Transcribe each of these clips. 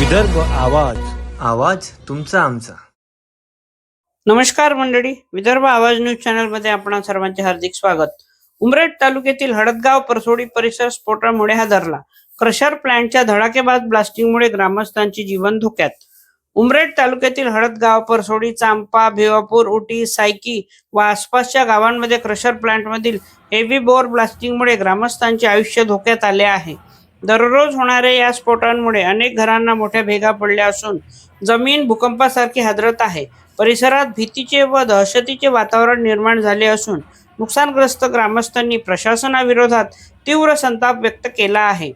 विदर्भ आवाज आवाज तुमचा आमचा. नमस्कार मंडळी विदर्भ आवाज न्यूज चॅनलमध्ये आपणा सर्वांचे हार्दिक स्वागत. उमरेड तालुक्यातील हडदगाव परसोडी परिसर स्फोटामुळे हादरला. क्रशर प्लांटच्या धडाकेबाज ब्लास्टिंगमुळे ग्रामस्थांची जीवन धोक्यात. उमरेड तालुक्यातील हळदगाव परसोडी चांपा भिवापूर उटी सायकी व आसपासच्या गावांमध्ये क्रशर प्लांटमधील हेवी बोर ब्लास्टिंगमुळे ग्रामस्थांचे आयुष्य धोक्यात आले आहे. दररोज होणाऱ्या या स्फोटांमुळे अनेक घरांना मोठ्या भेगा पडल्या असून जमीन भूकंपासारखी हादरत आहे. परिसरात भीतीचे व दहशतीचे वातावरण निर्माण झाले असून नुकसानग्रस्त ग्रामस्थांनी प्रशासनाविरोधात तीव्र संताप व्यक्त केला आहे.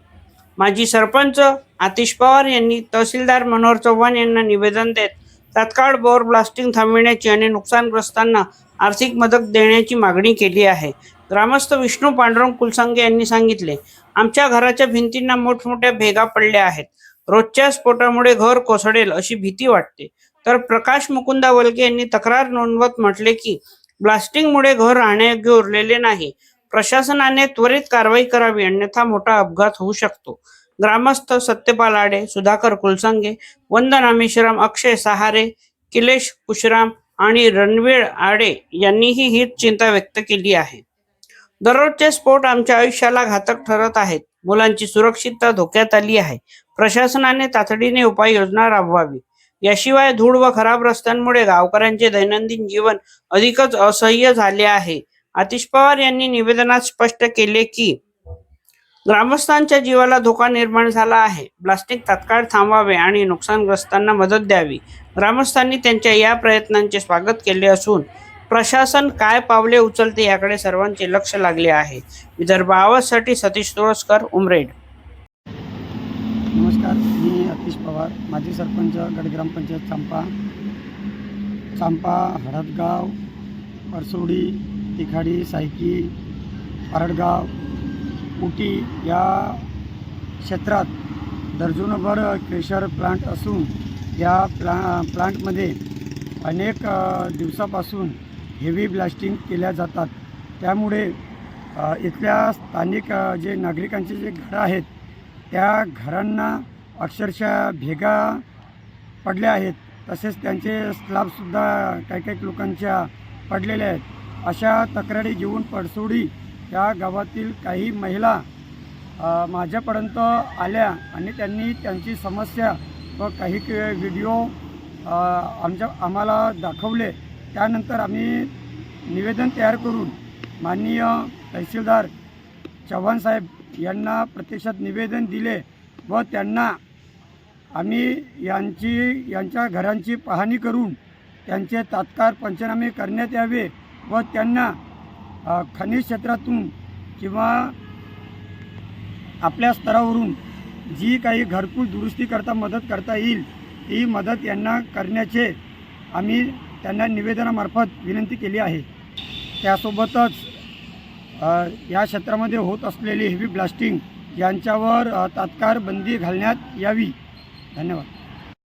माजी सरपंच आतिश पवार यांनी तहसीलदार मनोहर चव्हाण यांना निवेदन देत तात्काळ बोर ब्लास्टिंग थांबविण्याची आणि नुकसानग्रस्तांना आर्थिक मदत देण्याची मागणी केली आहे. ग्रामस्थ विष्णू पांडुरंग कुलसंगे यांनी सांगितले आमच्या घराच्या भिंतींना मोठमोठ्या भेगा पडल्या आहेत. रोजच्या स्फोटामुळे घर कोसळेल अशी भीती वाटते. तर प्रकाश मुकुंदा वलके यांनी तक्रार नोंदवत म्हटले की ब्लास्टिंगमुळे घर राहण्यायोग्य उरलेले नाही. प्रशासनाने त्वरित कारवाई करावी अन्यथा मोठा अपघात होऊ शकतो. ग्रामस्थ सत्यपाल आडे सुधाकर कुलसंगे वंदना मेश्राम अक्षय सहारे किलेश कुशराम आणि रणवीर आडे यांनीही ही चिंता व्यक्त केली आहे. दररोजचे स्फोट आमच्या आयुष्याला घातक ठरत आहेत. मुलांची सुरक्षितता धोक्यात आली आहे. प्रशासनाने तातडीने उपाययोजना राबवावी. याशिवाय धूळ व खराब रस्त्यांमुळे गावकऱ्यांचे दैनंदिन जीवन अधिकच असह्य झाले आहे. आतिश पवार यांनी निवेदनात स्पष्ट केले की ग्रामस्थांच्या जीवाला धोका निर्माण झाला आहे. प्लास्टिक तात्काळ थांबवावे आणि नुकसानग्रस्तांना मदत द्यावी. ग्रामस्थांनी त्यांच्या या प्रयत्नांचे स्वागत केले असून प्रशासन काय पावले उचलते याकडे सर्वांचे लक्ष लागले आहे. विदर्भ आवाजसाठी सतीश तुळसकर उमरेड. नमस्कार मी अतिश पवार माजी सरपंच गड ग्रामपंचायत चांपा. चांपा हडदगाव परसोडी तिखाडी सायकी परडगाव उटी या क्षेत्रात दर्जनभर क्रेशर प्लांट असून या प्ला प्लांटमध्ये अनेक दिवसापासून हेवी ब्लास्टिंग केल्या जातात. त्यामुळे इथल्या स्थानिक जे नागरिकांचे जे घरं आहेत त्या घरांना अक्षरशः भेगा पडल्या आहेत. तसेच त्यांचे स्लॅबसुद्धा काही काही लोकांच्या पडलेल्या आहेत. अशा तक्रारी घेऊन पडसोडी त्या गावातील काही महिला माझ्यापर्यंत आल्या आणि त्यांनी त्यांची समस्या व काही व्हिडिओ आमच्या आम्हाला दाखवले. त्यानंतर आम्ही निवेदन तयार करून माननीय तहसीलदार चव्हाण साहेब यांना प्रत्यक्षात निवेदन दिले व त्यांना आम्ही यांची यांच्या घरांची पाहणी करून त्यांचे तात्काळ पंचनामे करण्यात यावे व त्यांना खनिज क्षेत्रातून किंवा आपल्या स्तरावरून जी काही घरकुल दुरुस्ती करता मदत करता येईल ती मदत यांना करण्याचे आम्ही त्यांना निवेदनामार्फत विनंती केली आहे. त्यासोबतच या क्षेत्रामध्ये होत असलेली हेवी ब्लास्टिंग यांच्यावर तात्काळ बंदी घालण्यात यावी. धन्यवाद.